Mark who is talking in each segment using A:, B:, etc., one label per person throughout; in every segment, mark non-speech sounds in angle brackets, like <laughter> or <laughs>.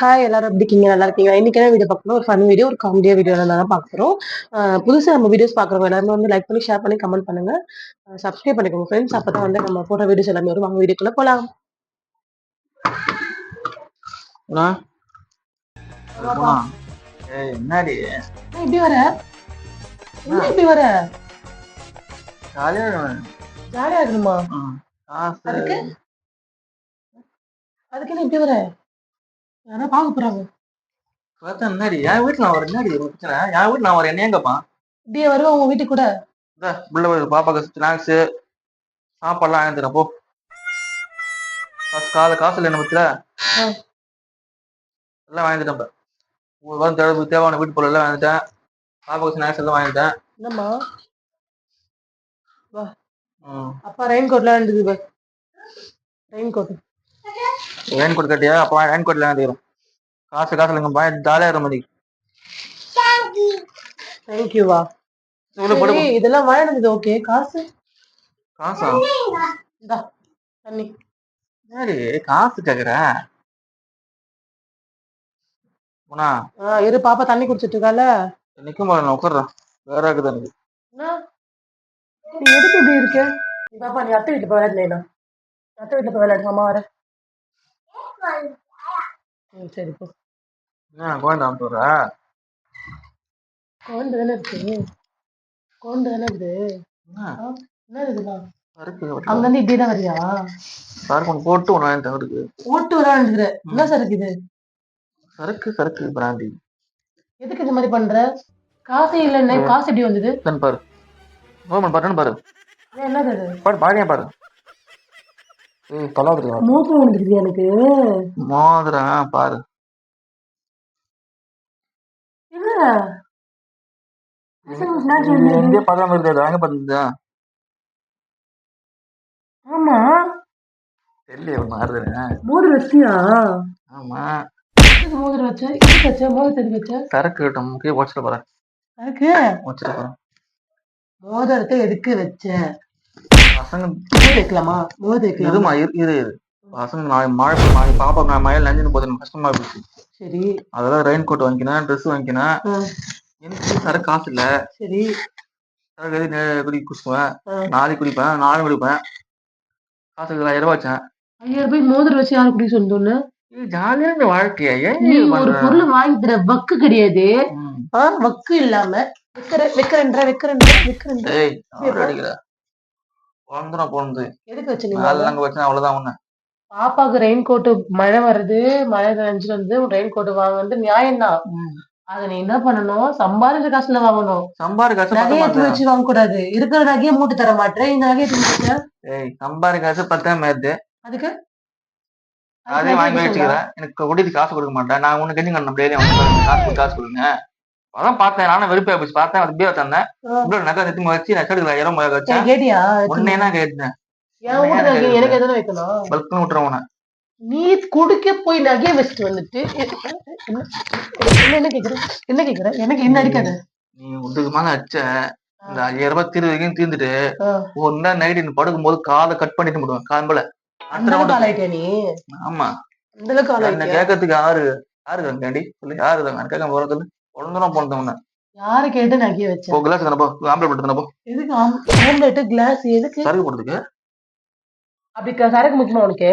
A: Hi எல்லாரும் எப்படி இருக்கீங்க? நல்லா இருக்கீங்க இன்னைக்கு என்ன வீடியோ பார்க்கணும் ஒரு ஃபன் வீடியோ ஒரு காமெடியா வீடியோ தான் பார்க்குறோம். புதுசாக நம்ம வீடியோஸ் பார்க்குறவங்க எல்லாருமே வந்து லைக் பண்ணி ஷேர் பண்ணி கமெண்ட் பண்ணுங்க. சப்ஸ்கிரைப் பண்ணிக்கோங்க ஃப்ரெண்ட்ஸ் அப்போ தான் வந்து நம்ம போட்ட வீடியோஸ் எல்லாமே வரும் வாங்க வீடியோக்குள்ள போகலாம்
B: என்னடி?
A: இப்படி வர? என்ன இப்படி வர?
B: ஜாலியா
A: ஜாலியா இருக்கணுமா? அதுக்கு? அதுக்கு என்ன இப்படி வர? யாரா பார்க்க போறாங்க.
B: பார்த்தா என்னடி? என் வீட்டுல நான் வரேன் என்னடி ஒரு பிரச்சனை? என் வீட்டுல நான் வரேன் என்ன எங்கப்பா
A: இப்படியே வருவா உங்க வீட்டுக்கு கூட.
B: இந்த புள்ள ஒரு பாப்பாக்கு ஸ்நாக்ஸ் சாப்பாடுலாம் தரேன் போ. காசு கால காசு இல்லை என்ன பத்தில. எல்லாம் வாங்கிட்டேன் இப்ப ஒரு வாரம் தேவை தேவையான வீட்டு பொருள் எல்லாம் வாங்கிட்டேன். பாப்பாக்கு ஸ்நாக்ஸ் எல்லாம் வாங்கிட்டேன்.
A: என்னம்மா? அப்பா ரெயின் கோட்லாம் இருந்தது ரெயின் கோட்
B: ரெயின் கோட் கட்டியா அப்பா ரெயின் கோட்ல வாங்கிக்கிறோம் காசு காசு இல்லைங்க பா ஜாலியா இருக்க மாதிரி
A: தேங்க்யூவா
B: இவ்வளவு
A: சரி, இதெல்லாம் வாங்கினது ஓகே காசு?
B: காசா?
A: இந்தா தண்ணி.
B: என்னடி காசு கேக்குற?
A: ஆ இரு பாப்பா தண்ணி குடிச்சிட்டு இருக்கால.
B: நிக்கும் போது நான் உட்கார்றேன். வேற இருக்குது எனக்கு.
A: என்ன? நீ எதுக்கு இப்படி இருக்க? நீ பாப்பா நீ அத்தை வீட்டுல போய் விளையாடல அத்தை வீட்டுல போய் விளையாடுங்க அம்மா வர. ம் சரி போ.
B: என்ன குழந்தை அனுப்புற
A: குழந்தை தானே இருக்கு? குழந்தை தானே இருக்குது
B: என்ன?
A: ஆ, என்ன இதுதான்
B: சரக்கு
A: அங்க இருந்து இப்படியே தான் வரியா?
B: சரக்கு ஒன்று போட்டு ஒன்று வாங்கி
A: ஓட்டு விளையாண்டுக்கிற என்ன சார் இது?
B: சரக்கு சரக்கு பிராண்டி
A: எதுக்கு இந்த மாதிரி பண்ற? காசே இல்லைன்னு காசு எப்படி வந்தது?
B: தான் பாரு. ஓமன் பாருன்னு பாரு.
A: ஏன் என்னது அது?
B: பாரு பாடியா பாரு.
A: மூக்கம் வந்துருக்கு எனக்கு?
B: மோதிரம் பாரு. எங்கே பதம் இருக்குது வாங்க பார்த்தா
A: ஆமா.
B: தெரியல மாறுதுன்னு
A: மோதிரம் வச்சியா
B: ஆமா.
A: எதுக்கு மோதிரம் வச்ச? எதுக்கு வச்ச? மோதிரத்தை எதுக்கு வச்ச?
B: சரக்கு கிட்ட முக்கிய வச்சுட்டு போறேன். போறேன்.
A: மோதிரத்தை எதுக்கு வச்ச?
B: பசங்க
A: வைக்கலாமா?
B: இரு இரு இரு. பசங்க நாளை மழை பாப்பா நான் மழையில் நஞ்சுன்னு போது எனக்கு கஷ்டமா போச்சு.
A: சரி.
B: அதெல்லாம் ரெயின் கோட் வாங்கிக்கினேன் ட்ரெஸ் எனக்கு சரக்கு காசு இல்ல.
A: சரி.
B: குடி குடிச்சுவேன். நாளைக்கு குடிப்பேன். நாளைக்கு குடிப்பேன். காசு ஆயிரம் ரூபாய் வச்சேன்.
A: ஐயாயிரம் ரூபாய் மோதிரம் வச்சு யாரு குடி சொன்னோன்னு?
B: ஏய், ஜாலியா இந்த வாழ்க்கைய. ஏன்
A: நீ
B: இது
A: ஒரு? பொருள் வாங்கி தர வக்கு கிடையாது. வக்கு இல்லாம. வைக்கிற வைக்கிறேன்ற வைக்கிறேன்ற வைக்கிறேன்ற.
B: வந்துடும் போனது.
A: எதுக்கு வச்ச
B: நாலு
A: மோதிரம்?
B: அங்க வச்சேன் அவ்வளவுதான் ஒண்ணு
A: பாப்பாக்கு ரெயின் கோட் மழை வருது மழை நினைச்சிட்டு வந்து ரெயின் கோட் வாங்குறது நியாயம் தான் அத நீ என்ன பண்ணணும்? சம்பாதிச்ச காசுல வாங்கணும்.
B: சம்பாரு காசு
A: நகையை எடுத்து வச்சு வாங்க கூடாது இருக்கிற நகையை மூட்டு தர மாட்டேன். இந்த நகையை எடுத்து.
B: ஏய் சம்பாரு காசு பத்தாம ஏத்து
A: அதுக்கு?
B: அதே வாங்கி வச்சுக்கிறேன். எனக்கு குடிக்கு காசு கொடுக்க மாட்டேன். நான் உனக்கு கஞ்சி கண்ண டெய்லி காசு காசு கொடுங்க. அதான் பார்த்தேன் நானும் வெறுப்பா போச்சு. பார்த்தேன் அது பியா தந்தேன். இவ்வளவு நகை நிறுத்தி வச்சு நான் எடுக்கல ஆயிரம் ரூபாய் வச்சேன்.
A: கேட்டியா?
B: உன்னை என்ன கேட்டேன்.
A: நகை எனக்கு எதுவும் வைக்கணும்?
B: பல்க்குன்னு விட்டுறேன் உன்னை.
A: நீ குடிக்க போய் நகையை வச்சுட்டு வந்துட்டு என்ன கேக்குற? என்ன கேக்குற? எனக்கு என்ன அடிக்காத?
B: நீ மேல அச்ச இந்த ஐயாயிரம் ரூபாய் தீர்வு வரைக்கும் தீர்ந்துட்டு. ஒரு நாள் நைட்டு நீ படுக்கும்போது காலை கட் பண்ணிட்டு
A: அளவுக்கு ஆளாயிட்டியா நீ?
B: ஆமா.
A: ஆளாயிட்டியா?
B: கேட்கறதுக்கு யாரு யாரு இருக்காண்டி சொல்லு யாரு இருக்காங்க? கேட்க போறது போனது உன்னை.
A: யாரு கேட்டு நகையை வச்ச?
B: போ கிளாஸ் தானே போ. போட்டு தானே போ.
A: எதுக்கு ஆம்லெட் கிளாஸ் எதுக்கு?
B: சரக்கு போடுறதுக்கு?
A: அப்படி சரக்கு முக்கியமா உனக்கு?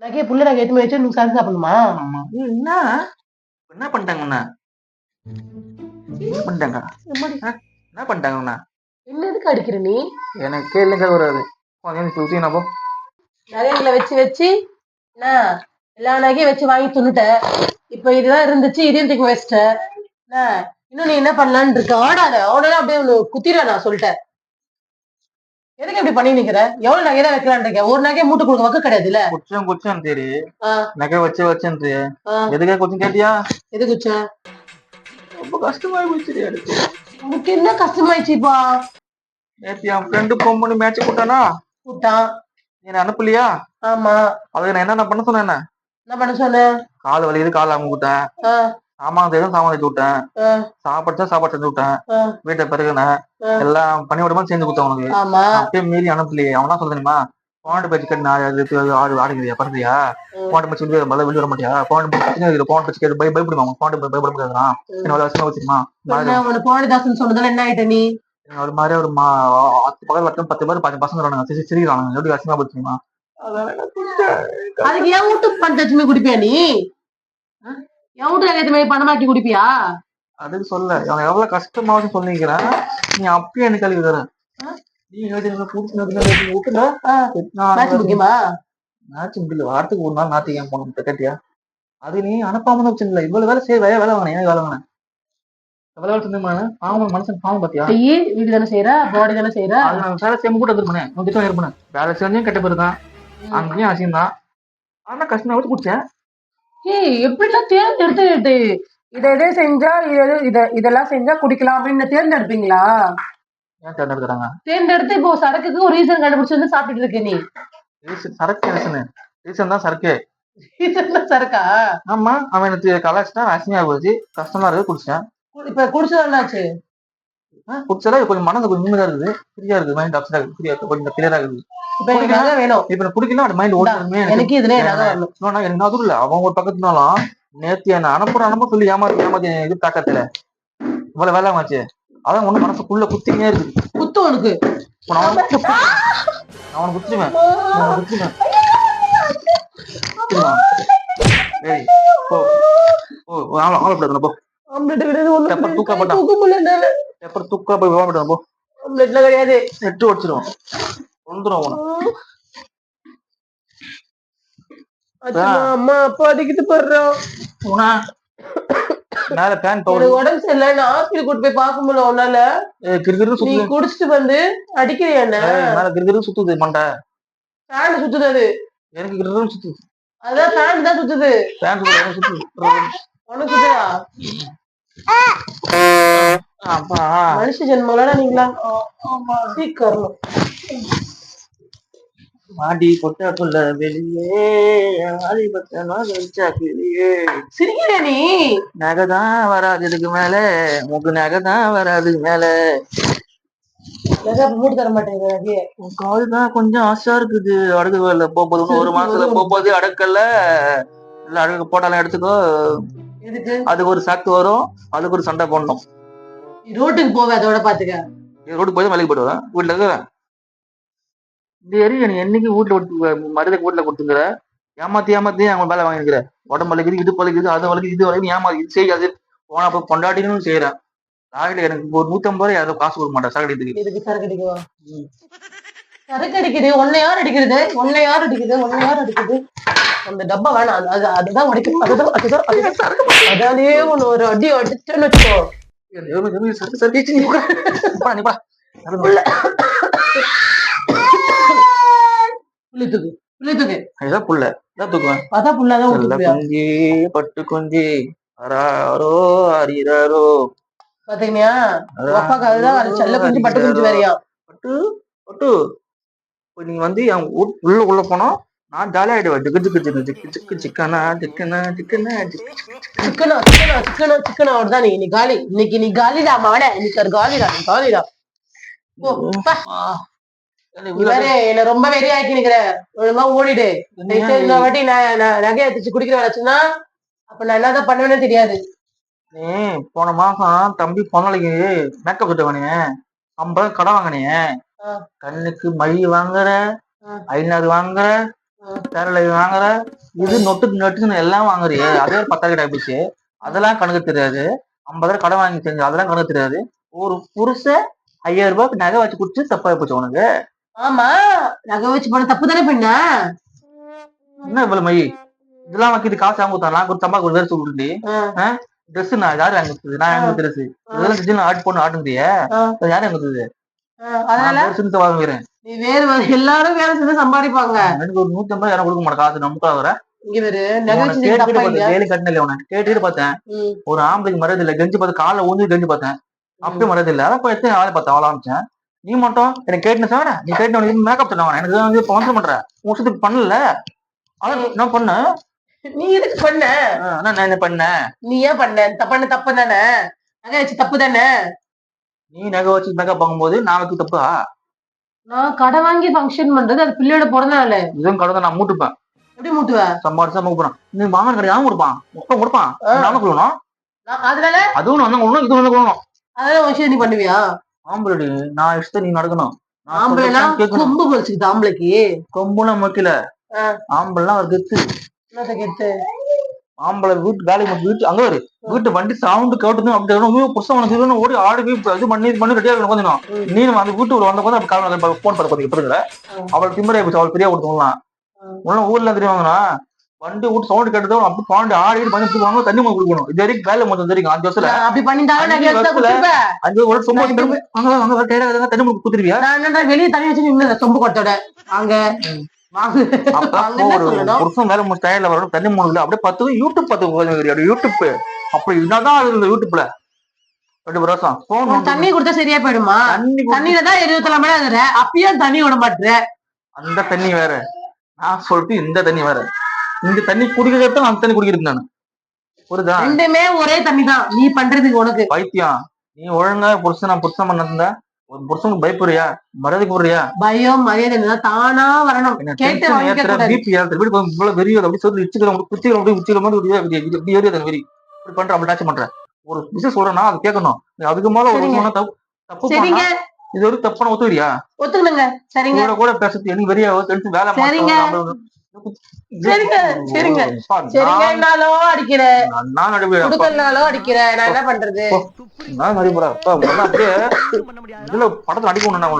A: நகையை புள்ள நகை எடுத்து வச்சு நீங்க சரக்கு சாப்பிடணுமா?
B: என்ன? என்ன பண்ணிட்டாங்க உன்னை? என்ன பண்ணிட்டாங்க? என்ன பண்ணிட்டாங்க உன்னை?
A: என்ன எதுக்கு அடிக்கிற நீ?
B: எனக்கு கேள்வி வராது. கொஞ்சம் போ.
A: நகைகளை வச்சு வச்சு என்ன? எல்லா நகையும் வச்சு வாங்கி துண்ணுட்ட இப்ப இதுதான் இருந்துச்சு இதையும் தூக்கி வச்சிட்ட. என்ன? இன்னும் நீ என்ன பண்ணலான்னு இருக்க? ஆடாத அவனால அப்படியே குத்திர நான் சொல்லிட்டேன். எதுக்கு இப்படி பண்ணி நிக்கிற? எவ்வளவு நகை தான் வைக்கலான்னு இருக்கேன் ஒரு நகையை மூட்டு கொடுக்க வக்க கிடையாதுல்ல?
B: குச்சம் குச்சம் சரி
A: ஆ.
B: நகை வச்சு வச்சேன்
A: ஆ,
B: எதுக்கே குச்சம் கேட்டியா?
A: எதுக்கு வச்ச
B: ரொம்ப கஷ்டமாயி போச்சு
A: உனக்கு என்ன கஷ்டமாயிடுச்சுப்பா
B: நேத்து என் ஃப்ரெண்டு பண்ணி மேட்ச் போட்டானா?
A: கூட்டான்
B: நீ என்ன அனுப்பலையா?
A: ஆமா.
B: அதுக்கு நான் என்னென்ன பண்ண சொன்னேன் என்ன?
A: பண்ண சொன்ன?
B: கால் வலிக்குது கால் அமுக்கு விட்டேன். சாமான் தேடும் சாமான் தேடி விட்டேன். சாப்பாடு சாப்பாடு செஞ்சு விட்டேன். வீட்டை பிறகுனேன்
A: ஆ.
B: எல்லாம் பண்ணி விடுமா செஞ்சு கொடுத்தேன் உனக்கு.
A: ஆமா.
B: அப்பயே மீறி அனுப்பலையே. அவனா சொல்ல தெரியுமா? போன பேச்சு கேட்டு நான் ஆடு ஆடுங்கிறியா பண்றியா
A: ம்.
B: போன பேச்சு வெளியே மழை வெளியே வர மாட்டியா? போன பேச்சு போன பேச்சு கேட்டு பய பயப்படுமா? போன பயப்பட முடியாதுறான் என்ன வருஷமா
A: உன போனிதாசன் சொன்னதால என்ன ஆயிட்ட நீ?
B: ஒரு மாதிரி ஒரு பக்கத்துல பத்து பேர் பத்து பசங்க வரானுங்க சிரி சிரிக்கிறானுங்க. எப்படி அசிங்கமா போச்சுமா
A: அதுக்கு என் வீட்டு பஞ்சச்சுமே குடிப்பியா நீ? என் வீட்டு நகையத்துமே பணமாக்கி குடிப்பியா?
B: அதுக்கு சொல்ல அவன் எவ்வளவு கஷ்டமாவது சொல்லிக்கிறேன் நீ அப்பயே எனக்கு கழுவி தர நீ விட்டுல
A: மேட்ச்
B: முடியல வாரத்துக்கு ஒரு நாள் நாத்திக்கு ஏன் போனோம் கேட்டியா? அது நீ அனுப்பாம தான் வச்சிருந்தல. இவ்வளவு வேலை செய்ய வேலை வேலை வாங்கினேன் எனக்கு வேலை வாங்கினேன் எவ்வளவு வேலை செஞ்சு பாவம் மனுஷன் பாவம் பாத்தியா?
A: வீடு தானே செய்யற பாடி தானே செய்யற
B: அது நான் வேலை செய்ய கூட இருப்பேன் திட்டம் இருப்பேன். வேலை செஞ்சும் கெட்ட பேர் தான். அங்கேயும் அசியம் தான். ஆனா கஷ்டமா வச்சு குடிச்சேன்.
A: ஏய் எப்படிலாம் தேர்ந்தெடுத்து இதை? இதே செஞ்சா இது இது- இத இதெல்லாம் செஞ்சா குடிக்கலாம் அப்படின்னு தேர்ந்தெடுப்பீங்களா
B: ஏன் தேர்ந்தெடுக்கிறாங்க
A: தேர்ந்தெடுத்து இப்போ சரக்குக்கு ஒரு ரீசன் கண்டுபிடிச்சு வந்து சாப்பிட்டுட்டு இருக்க நீ.
B: ரீசன் சரக்கு ரீசன் ரீசன் தான் சரக்கு.
A: சரக்கா?
B: ஆமா அவன் எனக்கு கலாச்சிட்டா அசிங்கமா போச்சு. கஷ்டமா இருக்கு குடிச்சேன்.
A: இப்ப குடிச்சதாச்சு
B: குடிச்சதா கொஞ்சம் மனது கொஞ்சம் நிம்மதியா இருக்குது. ஃப்ரீயா இருக்குது மைண்ட் அப்செட் ஆகுது ஃப்ரீயா கொஞ்சம் கிளியரா இருக்குது.
A: இப்ப எனக்கு நகை வேணும்.
B: இப்ப நான் குடிக்கலாம் அது மைண்ட் ஓடுமே
A: எனக்கு. இதுல வேணும்
B: எனக்கு அதுவும் இல்ல அவன் ஒரு பக்கத்துனாலும் நேத்து என்ன அனுப்புற அனுப்ப சொல்லி ஏமாத்தி ஏமாத்தி இது தாக்கத்துல. இவ்வளவு வேலை ஆச்சு. அதான் ஒண்ணு மனசுக்குள்ள குத்தினே இருக்குது
A: குத்து உனக்கு.
B: அவனை அவனை போ. ஓ ஆள போ.
A: ஆம்லெட் ஒண்ணு கிடையாது.
B: தூக்க மாட்டான்.
A: தூக்க முடியல
B: தூக்கா போய் போ.
A: ஆம்லெட்ல கிடையாது.
B: நெட்டு வச்சிருவோம் வந்துடும்
A: அம்மா அப்பா அடிக்கிட்டு போடுறோம்
B: உனா மேல பேன் பவுடர்
A: உடம்பு சரியில்லை. நான் ஹாஸ்பிட்டல் கூட்டு போய் பார்க்க முடியல உன்னால.
B: கிருகிரு
A: நீ
B: சுத்துது.
A: குடிச்சிட்டு வந்து அடிக்கிறியா என்ன?
B: மேல கிருகிரு சுத்துது மண்டை.
A: ஃபேன் சுத்துது அது.
B: எனக்கு கிருகிரு சுத்துது.
A: அதான் ஃபேன் தான் சுத்துது.
B: பேன் சுத்துது எனக்கு சுத்துது.
A: உனக்கு சுத்துதா?
B: அப்பா
A: மனுஷ ஜென்மங்களா நீங்களா? சீக்கிரம்.
B: மாடி கொட்ட கொள்ள வெளியே ஆடி பத்தனா வெளியே
A: சிரிக்கிறியா நீ.
B: நகைதான் வராது இதுக்கு மேல. உங்க நகைதான் வராது மேல.
A: நகை மூடி தர மாட்டேங்கிற நகையை.
B: உன் கால் தான் கொஞ்சம் ஆசையா இருக்குது. அடகு வேலை போகுது ஒரு மாசத்துல போகும்போது அடக்கல்ல. இல்ல அடகு போட்டாலும் எடுத்துக்கோ. அதுக்கு ஒரு சாக்கு வரும். அதுக்கு ஒரு சண்டை போடணும்.
A: ரோட்டுக்கு போவே அதோட பாத்துக்க.
B: ரோடு போய் தான் வேலைக்கு போயிட்டு வரேன் வீட்டுல இருக்கிறேன் இந்த ஏறி எனக்கு என்னைக்கு வீட்டுல கொடுத்து மருதை வீட்டுல கொடுத்துங்கிற ஏமாத்தி ஏமாத்தி அவங்க வேலை வாங்கிக்கிற உடம்பு வலிக்குது இது வலிக்குது அது வலிக்குது இது வலிக்குது ஏமாத்தி இது செய்யாது. போனா போய் கொண்டாடினு செய்யறேன் லாரில எனக்கு ஒரு நூத்தம்பது ரூபாய் யாரும் காசு கொடுக்க மாட்டேன் சரக்கு
A: எதுக்கு சரக்கு அடிக்கவா சரக்கு அடிக்குது உன்னை யார் அடிக்கிறது? உன்னை யார் அடிக்குது? உன்னை யார் அடிக்குது? அந்த டப்பா வேணாம் அது- அது அதுதான் உடைக்கும் அதுதான் அதுதான் அதுதான் சரக்கு அதாலே ஒண்ணு ஒரு அடி அடிச்சேன்னு வச்சுக்கோ.
B: சரக்கு சரக்கு நீ <laughs> நீ.
A: புள்ள தூக்கு புள்ளி தூக்கு
B: புள்ள. இதான் தூக்குவேன்.
A: அதான் புள்ளாதான்
B: குஞ்சி பட்டு குஞ்சி அராரோ அரிரோ
A: பாத்தீங்கன்னா அப்பாக்கு அதுதான் அது செல்ல குஞ்சு பட்டு குஞ்சு வேறையா?
B: பட்டு பட்டு. இப்ப நீ வந்து என் உள்ள உள்ள போனா நான் ஜாலியா ஆயிடுவேன். ஜிக்கு ஜிக்கு ஜிக்கு ஜிக்கு ஜிக்கு சிக்கனா சிக்கனா ஜிக்கு
A: சிக்கனா சிக்கனா சிக்கனா சிக்கனா தான் நீ. காலி. இன்னைக்கு நீ காலிடா மவனே இன்னைக்கு காலிடா காலிடா. வேற என்ன ரொம்ப வெறி ஆக்கி நிக்கிற. ஒழுங்கா ஓடிடு. இந்த வாட்டி நான் நகையை எடுத்து குடிக்கிற வச்சுன்னா அப்ப நான் என்னதான் பண்ணுவேன்னு தெரியாது.
B: நீ போன மாசம் தம்பி பொங்கலுக்கு மேக்கப் கிட்ட வாங்கினே. ஐம்பது கடன் வாங்கினே. கண்ணுக்கு மை வாங்குற. ஐநூறு வாங்குற. பேரலை வாங்குற இது நொட்டுக்கு நொட்டுக்கு எல்லாம் வாங்குறியே. அதே ஒரு பத்தாயிரம் ஆயிடுச்சு அதெல்லாம் கணக்கு தெரியாது. ஐம்பதாயிரம் கடன் வாங்கி செஞ்சு அதெல்லாம் கணக்கு தெரியாது. ஒரு புருஷன் ஐயாயிரம் ரூபாய்க்கு நகை வச்சு குடிச்சு தப்பா போச்சு உனக்கு.
A: ஆமா நகை வச்சு போன தப்பு தானே பண்ண?
B: என்ன இவ்வளவு மை இதெல்லாம் வைக்கிது காசு வாங்க கொடுத்தா? நான் கொடுத்தா ஒரு வேறு சொல்லிட்டு ட்ரெஸ் நான் யாரு வாங்கி கொடுத்தது? நான் வாங்கி ட்ரெஸ் இதெல்லாம் நான் ஆட் பண்ண ஆட்டுங்கிறியே?
A: ஆ.
B: அது யாரு வாங்கி கொடுத்தது?
A: அதனால?
B: வாங்குறேன்.
A: நீ வேறு எல்லாரும் வேலை செஞ்சு சம்பாதிப்பாங்க.
B: எனக்கு ஒரு நூத்தி ஐம்பது யாரும் கொடுக்க மாட்டேன் காசு நமக்கு வர கேட்டுட்டு பார்த்தேன். ஒரு ஆம்பளைக்கு மரியாதை இல்ல கெஞ்சி பார்த்து காலைல ஊந்து கெஞ்சி பார்த்தேன். அப்படியே மரியாதை இல்ல. போய் எத்தனை ஆளை அவ்வளோ ஆரம்பிச்சேன் நீ மட்டும் எனக்கு கேட்டுன சார் நீ கேட்டு உனக்கு மேக்கப் தருவாங்க எனக்கு வந்து ஸ்பான்சர் பண்ற? வருஷத்துக்கு பண்ணல. அதான் என்ன பண்ண
A: நீ எதுக்கு பண்ண?
B: நான் என்ன பண்ணேன்?
A: நீ ஏன் பண்ண? தப்பான தப்பு தானே? நகை வச்சு தப்பு தானே?
B: நீ நகை வச்சு மேக்கப் பார்க்கும்போது நான் வைக்க தப்பா?
A: நான் கடை வாங்கி ஃபங்க்ஷன் பண்றது அது பிள்ளையோட பிறந்த நாள்
B: இதுவும் கடை நான் மூட்டுப்பேன்.
A: எப்படி மூட்டுவ?
B: சம்பாரிச்சா மூக்க போறான் நீ மாமன் கடை யாரும் கொடுப்பான்? மொத்தம் கொடுப்பான். நானும் கொடுக்கணும்.
A: நான் அதனால?
B: அதுவும் நான் கொடுக்கணும் இது வந்து கொடுக்கணும்.
A: அதனால விஷயம் நீ பண்ணுவியா?
B: ஆம்பளடி நான் இஷ்டம் நீ நடக்கணும்.
A: ஆம்பளைனா கொம்பு பொழிச்சுக்குது ஆம்பளைக்கு.
B: கொம்புலாம் வைக்கல
A: ஆ.
B: ஆம்பளைலாம் ஒரு கெத்து.
A: கெத்து?
B: ஆம்பளை வீட்டு வேலைக்கு மட்டும் வீட்டு அங்க ஒரு வீட்டு வண்டி சவுண்டு கேட்டு அப்படி இருக்கணும். புருஷன் இதுன்னு ஓடி ஆடி போய் இது பண்ணி இது பண்ணி ரெடியா இருக்கணும் கொஞ்சம். நீ அந்த வீட்டுக்குள்ள வந்த போது அப்படி காலம் போன் பண்ண இப்ப
A: ம்.
B: அவள் திமிரா போச்சு அவள் பெரிய கொடுத்தோம்லாம்
A: ம்.
B: உள்ள ஊர்ல தெரியுவாங்கண்ணா வண்டி விட்டு சவுண்ட் கேட்டதும் அப்படி பாண்டி ஆடி பண்ணி கொடுப்பாங்க தண்ணி மொழி கொடுக்கணும். இது வரைக்கும் வேலை மொத்தம் தெரியும்? அஞ்சு வருஷத்துல?
A: அப்படி பண்ணிட்டாலும் நான்
B: அஞ்சு வருஷம் சும்மா அங்க அங்க வர டயர்டா இருந்தா தண்ணி மொழி குத்துருவியா
A: நான் வெளியே தண்ணி வச்சு நின்று சொம்பு கொட்டோட. அங்க
B: புருஷன் வேலை முடிச்சு டயர்ல வரணும் தண்ணி மொழில அப்படியே பத்து யூடியூப் போகுது யூடியூப். அப்படி என்னதான் அது இந்த யூடியூப்ல? ரெண்டு வருஷம் போன்
A: தண்ணி கொடுத்தா சரியா போயிடுமா? தண்ணியில தான் இருபத்தி மணி நேரம் இருக்கிற அப்பயும் தண்ணி விட மாட்டேற.
B: அந்த தண்ணி வேற. நான் சொல்லிட்டு இந்த தண்ணி வேற. இந்த தண்ணி குடிக்கிறத அந்த தண்ணி குடிக்கிறது நான். புரியுதா?
A: ரெண்டுமே ஒரே தண்ணி தான் நீ பண்றதுக்கு உனக்கு.
B: பைத்தியம். நீ ஒழுங்கா புருஷனா புருஷன் பண்ணா ஒரு புருஷனுக்கு பயப்படுறியா? மரியாதை கூடுறியா
A: பயம் மரியாதை தானா வரணும். கேட்டு
B: வந்து இவ்வளவு வெறியோ அப்படி சொல்லி உச்சிக்கிறோம் குச்சிக்கிறோம் அப்படி உச்சிக்கிற மாதிரி இப்படி ஏறியது வெறி இப்படி பண்ற அப்படி டாச்சு பண்ற. ஒரு விஷயம் சொல்றேன்னா அது கேட்கணும். நீ அதுக்கு மேல ஒரு தப்பு தப்பு இது ஒரு தப்பான ஒத்துக்கிறியா
A: ஒத்துக்கணுங்க. சரிங்க.
B: கூட கூட பேசுறது எனக்கு வெறியா டென்ஷன் வேலை
A: சரிங்க. சரிங்க, சரிங்க.
B: நான்
A: சரிங்கனாலும் அடிக்கிற. அடிக்கிற. நான் என்ன பண்றது?
B: நான் நடிப்புறா அப்பா முதல்ல அப்படியே இதுல படத்துல அடிக்கணும் நான்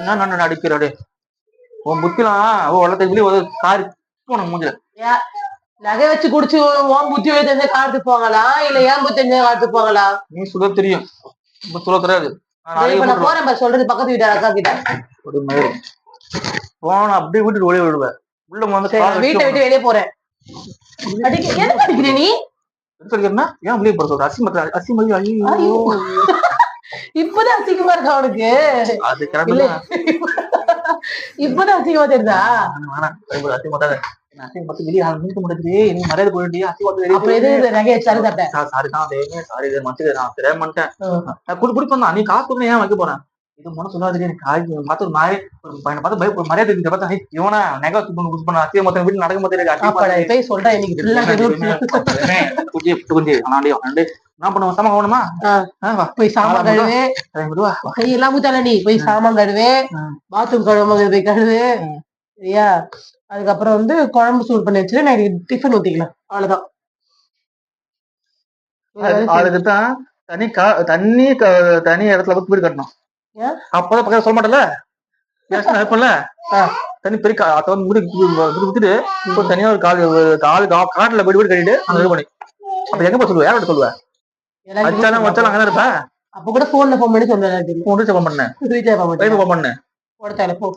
B: என்ன நான் அடிக்கிறாடே உன் புத்திலாம் ஓ வளர்த்து வெளியே ஒரு காரி போன மூஞ்சில.
A: நகை வச்சு குடிச்சு ஓம் புத்தி தெரிஞ்ச காலத்துக்கு போங்களா இல்ல ஏன் புத்தி தெரிஞ்ச போங்களா
B: நீ சொல்ல தெரியும். சொல்ல தெரியாது.
A: போறேன் சொல்றது பக்கத்து வீட்டு அக்கா கிட்ட.
B: போன அப்படியே வீட்டுக்கு ஒளிய விடுவேன். உள்ள வந்து
A: வீட்டை விட்டு வெளியே போறேன். அடிக்க எதுக்கு அடிக்கிற நீ?
B: எடுத்துக்கிறேன்னா ஏன் வெளியே போற சொல்ற? அசிமத்துல அசிமதி ஐயோ.
A: இப்பதான் அசிங்கமா இருக்கா அவனுக்கு?
B: அது
A: இப்பதான் அசிங்கமா தெரியுதா?
B: முடியாது நீ காசு ஏன் வைக்க போறேன்? இது முன்ன சொல்லாது எனக்கு ஒரு ஒரு பையனை பார்த்து பய மரியாதை இருக்கு பார்த்தா "ஹேய், இவனா நெகா பண்ண மொத்தம் வீட்டுல நடக்க
A: போய் சொல்றேன் இன்னைக்கு
B: குஞ்சி குஞ்சி என்ன பண்ணுவோம்
A: போய் சாமான் கழுவு. கையெல்லாம் ஊத்தால நீ போய் சாமான் கழுவு. பாத்ரூம் கழுவு போய் கழுவு. சரியா அதுக்கப்புறம் வந்து குழம்பு சூடு பண்ணி வச்சுட்டு நான் டிஃபன் ஊத்திக்கலாம் அவ்வளவுதான்
B: அது- அதுக்குதான் தனி தண்ணி தனி இடத்துல வீடு கட்டணும்? அப்பதான் பக்கத்துல சொல்ல மாட்டல இருப்பல. தனி பெரிய அத முடி வித்துட்டு இப்போ தனியா ஒரு காடு காடு காட்டுல போய் வீடு கட்டிட்டு அங்க இது பண்ணி. அப்ப எங்க போய் சொல்லுவ? யார்கிட்ட சொல்லுவ?
A: எல்லாம்
B: வச்சாலும் அங்கதான் இருப்ப?
A: அப்ப கூட போன்ல போன் பண்ணி சொல்றேன்
B: ஒன்று பண்ணேன்
A: ரீசார்ஜ் பண்ண.
B: வைப்பு
A: மாட்டேன்.
B: பண்ணேன்
A: போட தேவை போ.